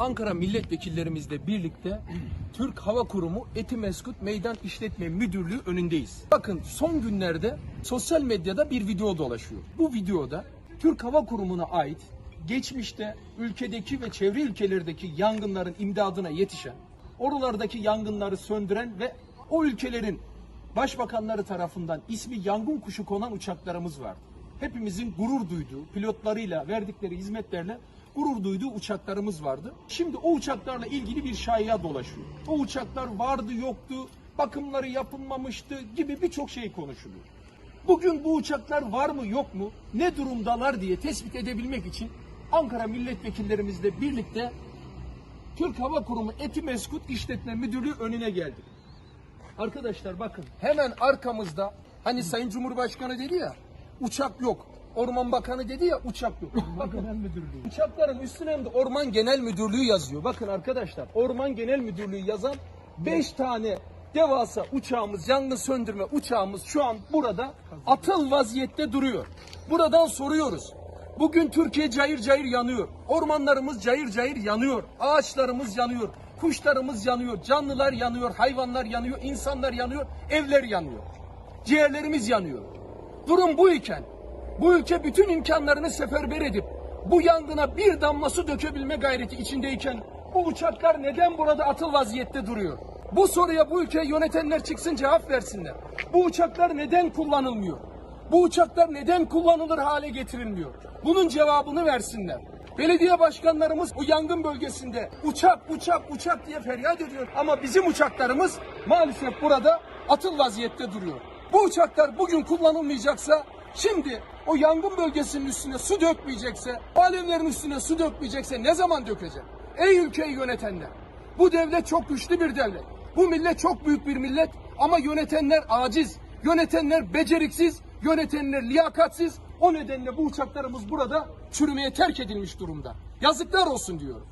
Ankara milletvekillerimizle birlikte Türk Hava Kurumu Etimeskut Meydan İşletme Müdürlüğü önündeyiz. Bakın son günlerde sosyal medyada bir video dolaşıyor. Bu videoda Türk Hava Kurumu'na ait geçmişte ülkedeki ve çevre ülkelerdeki yangınların imdadına yetişen, oralardaki yangınları söndüren ve o ülkelerin başbakanları tarafından ismi yangın kuşu konan uçaklarımız vardı. Hepimizin gurur duyduğu, pilotlarıyla verdikleri hizmetlerle gurur duyduğu uçaklarımız vardı. Şimdi o uçaklarla ilgili bir şaiya dolaşıyor. O uçaklar vardı yoktu, bakımları yapılmamıştı gibi birçok şey konuşuluyor. Bugün bu uçaklar var mı yok mu, ne durumdalar diye tespit edebilmek için Ankara milletvekillerimizle birlikte Türk Hava Kurumu Etimeskut İşletme Müdürlüğü önüne geldik. Arkadaşlar bakın hemen arkamızda hani Sayın Cumhurbaşkanı dedi ya uçak yok. Orman Bakanı dedi ya uçak yok. Bakın uçakların üstüne de Orman Genel Müdürlüğü yazıyor. Bakın arkadaşlar Orman Genel Müdürlüğü yazan 5 tane devasa uçağımız, yangın söndürme uçağımız şu an burada atıl vaziyette duruyor. Buradan soruyoruz. Bugün Türkiye cayır cayır yanıyor. Ormanlarımız cayır cayır yanıyor. Ağaçlarımız yanıyor. Kuşlarımız yanıyor. Canlılar yanıyor. Hayvanlar yanıyor. insanlar yanıyor. Evler yanıyor. Ciğerlerimiz yanıyor. Durum bu iken bu ülke bütün imkanlarını seferber edip bu yangına bir damla su dökebilme gayreti içindeyken bu uçaklar neden burada atıl vaziyette duruyor? Bu soruya bu ülkeyi yönetenler çıksın cevap versinler. Bu uçaklar neden kullanılmıyor? Bu uçaklar neden kullanılır hale getirilmiyor? Bunun cevabını versinler. Belediye başkanlarımız bu yangın bölgesinde uçak uçak uçak diye feryat ediyor. Ama bizim uçaklarımız maalesef burada atıl vaziyette duruyor. Bu uçaklar bugün kullanılmayacaksa şimdi o yangın bölgesinin üstüne su dökmeyecekse, o üstüne su dökmeyecekse ne zaman dökecek? Ey ülkeyi yönetenler! Bu devlet çok güçlü bir devlet. Bu millet çok büyük bir millet ama yönetenler aciz, yönetenler beceriksiz, yönetenler liyakatsiz. O nedenle bu uçaklarımız burada çürümeye terk edilmiş durumda. Yazıklar olsun diyorum.